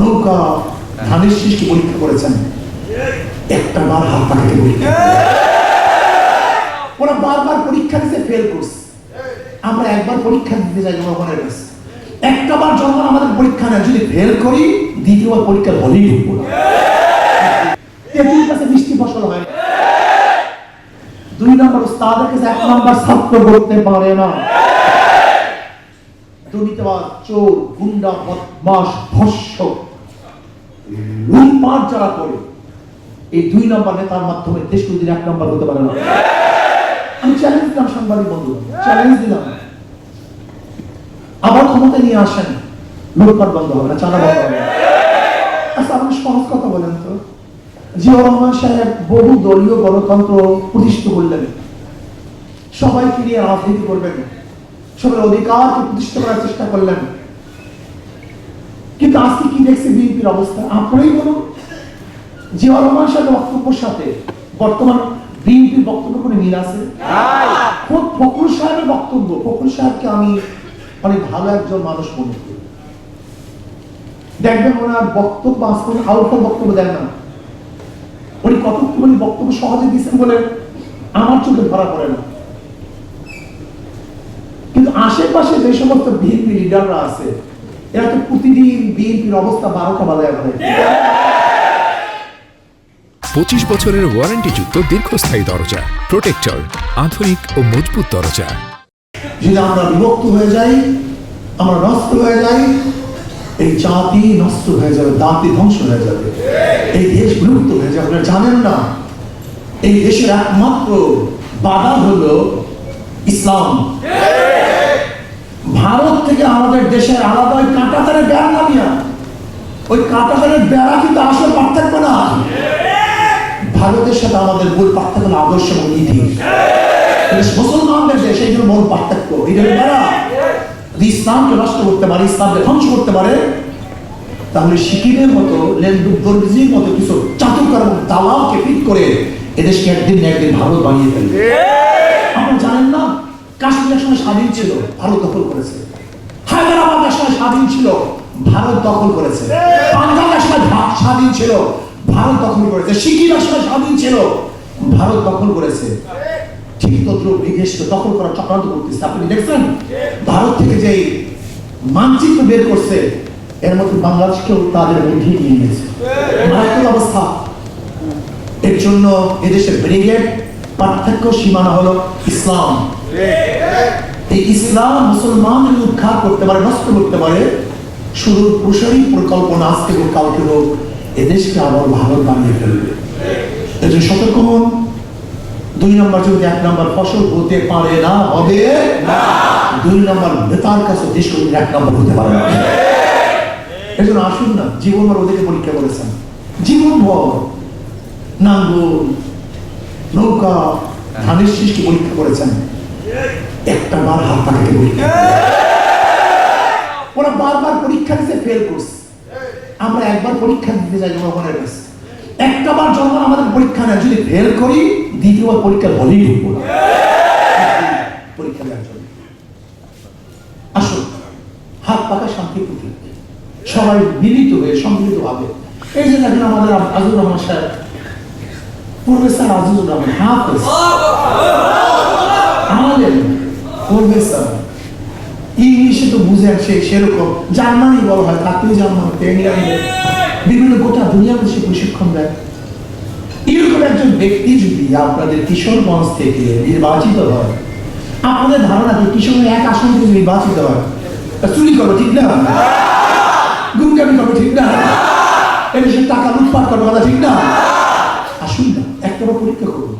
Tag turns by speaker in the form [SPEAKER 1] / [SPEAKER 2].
[SPEAKER 1] নৌকা ধানের সৃষ্টি পরীক্ষা করেছেন। একটা বার হাত পরীক্ষা ওরা বারবার পরীক্ষা দিতে ফেল করছে। আমরা একবার পরীক্ষা দিতে যাই জনগণের কাছে। একটা বার জনগণ আমাদের পরীক্ষা নেয়, যদি ফেল করি, দ্বিতীয়বার পরীক্ষার হলেই ঢুকবো তেঁতুল কাছে মিষ্টি ফসল হয় দুই নম্বর, উস্তাদের কাছে এক নম্বর ছাত্র করতে পারে না। দুর্নীতিবাদ চোর, গুন্ডা বদমাস ভস্য। লুটপাট যারা করে, এই দুই নম্বর নেতার মাধ্যমে দেশ কোনদিন এক নম্বর হতে পারে না। আমি চ্যালেঞ্জ দিলাম সাংবাদিক বন্ধু চ্যালেঞ্জ দিলাম। আবার ক্ষমতা নিয়ে আসেন, লুটপাট বন্ধ হবে না বন্ধ হবে। আচ্ছা সহজ কথা বলেন তো। জিয়াউর রহমান সাহেব বহু দলীয় গণতন্ত্র প্রতিষ্ঠিত করলেন। সবাইকে নিয়ে রাজনীতি করবেন। সবার অধিকারকে প্রতিষ্ঠিত করার চেষ্টা করলেন। কিন্তু দেখছি বিএনপির অবস্থা। আপনারই বলুন জিয়াউর রহমান সাহেবের বক্তব্যের সাথে বর্তমান বিএনপির বক্তব্য কোনো মিল আছে? খোদ ফখরুল সাহেবের বক্তব্য। ফখরুল সাহেবকে আমি অনেক ভালো একজন মানুষ মনে করি। দেখবেন ওনার বক্তব্য আজকে আউটফল বক্তব্য দেন না। উনি কতক্ষণ বক্তব্য সহজে দিচ্ছেন বলে আমার চোখে ধরা পড়ে না। কিন্তু আশেপাশে যে সমস্ত বিএনপি লিডাররা আছে এরা তো প্রতিদিন বিএনপির অবস্থা বারোটা বাজায় বলে
[SPEAKER 2] পঁচিশ বছরের ওয়ারেন্টিযুক্ত দীর্ঘস্থায়ী দরজা প্রোটেক্টর আধুনিক ও মজবুত দরজা।
[SPEAKER 1] যদি আমরা বিভক্ত হয়ে যাই আমরা নষ্ট হয়ে যাই এই জাতি নষ্ট হয়ে যাবে জাতি ধ্বংস হয়ে যাবে। এই দেশ বিলুপ্ত হয়ে যাবে আপনারা জানেন না? এই দেশের একমাত্র বাধা হলো ইসলাম। ভারত থেকে আমাদের দেশের আলাদা ওই কাঁটাতারের বেড়া নামিয়া ওই কাঁটাতারের বেড়া কিন্তু আসলে পার্থক্য না। ভারতের সাথে আমাদের মূল পার্থক্য হলো আদর্শ এবং নীতি। মুসলমানদের দেশ, এই জন্য মূল পার্থক্য। এটা বেড়া। ইসলামকে নষ্ট করতে পারে, ইসলামকে ধ্বংস করতে পারে, তাহলে সিকিমের মতো লেন্দুক দর্জির মতো কিছু চাতুকার এবং দালালকে ফিট করে এদেশকে একদিন না একদিন ভারত বানিয়ে ফেলবে। না কাশ্মীর সময় স্বাধীন ছিল, ভারত দখল করেছে। হায়দ্রাবাদ সময় স্বাধীন ছিল, ভারত দখল করেছে। পাঞ্জাব সময় স্বাধীন ছিল, ভারত দখল করেছে। সিকিম সময় স্বাধীন ছিল, ভারত দখল করেছে। ঠিক তদ্রুপ বিদেশকে দখল করার চক্রান্ত করতেছে। আপনি দেখছেন? ভারত থেকে যে মানচিত্র বের করছে, এর মধ্যে বাংলাদেশকেও তাদের মধ্যেই নিয়ে নিয়েছে। মারাত্মক অবস্থা। এর জন্য এদেশের ব্রিগেড পার্থক্য সীমানা হলো ইসলাম। এই ইসলাম মুসলমানদের উদ্ধার করতে পারে, নষ্ট করতে পারে, শুধু প্রসারী পরিকল্পনা আজ থেকে কালকে হোক এদেশকে আবার ভারত বানিয়ে ফেলবে। এই জন্য সতর্ক হন। দুই নম্বর যদি এক নম্বর ফসল হতে পারে না, হবে দুই নম্বর নেতার কাছে দেশ এক নম্বর হতে পারে না। এই জন্য আসুন না জীবনভর ওদেরকে পরীক্ষা করেছেন। জীবনভর নাঙ্গল নৌকা ধানের সৃষ্টি পরীক্ষা করেছেন। একটা বার হাত পরীক্ষা ওরা বারবার পরীক্ষা দিতে ফেল করছে। আমরা একবার পরীক্ষা দিতে যাই জনগণের কাছে। একটা বার জনগণ আমাদের পরীক্ষা নেয় যদি ফেল করি, দ্বিতীয়বার পরীক্ষার হলেই ঢুকবো পরীক্ষা দেওয়ার জন্য। আসুন, হাত পাকা শান্তি সবাই মিলিত হয়ে সম্মিলিত ভাবে এই যে দেখেন আমাদের আজুর রহমান সাহেব প্রফেসর আজিজুর রহমান আমাদের প্রফেসর ইংলিশে তো বুঝে সে সেরকম। জার্মানি বলা হয় ইংল্যান্ডে। বিভিন্ন গোটা দুনিয়ার সে প্রশিক্ষণ দেয়। এরকম একজন ব্যক্তি যদি আপনাদের কিশোরগঞ্জ থেকে নির্বাচিত হয়, আপনাদের ধারণা যে কিশোরের এক আসন থেকে নির্বাচিত হয়? চুরি করো, ঠিক না? গুমগামি করো, ঠিক না? টাকা লুটপাট করো, কথা ঠিক না? আসুন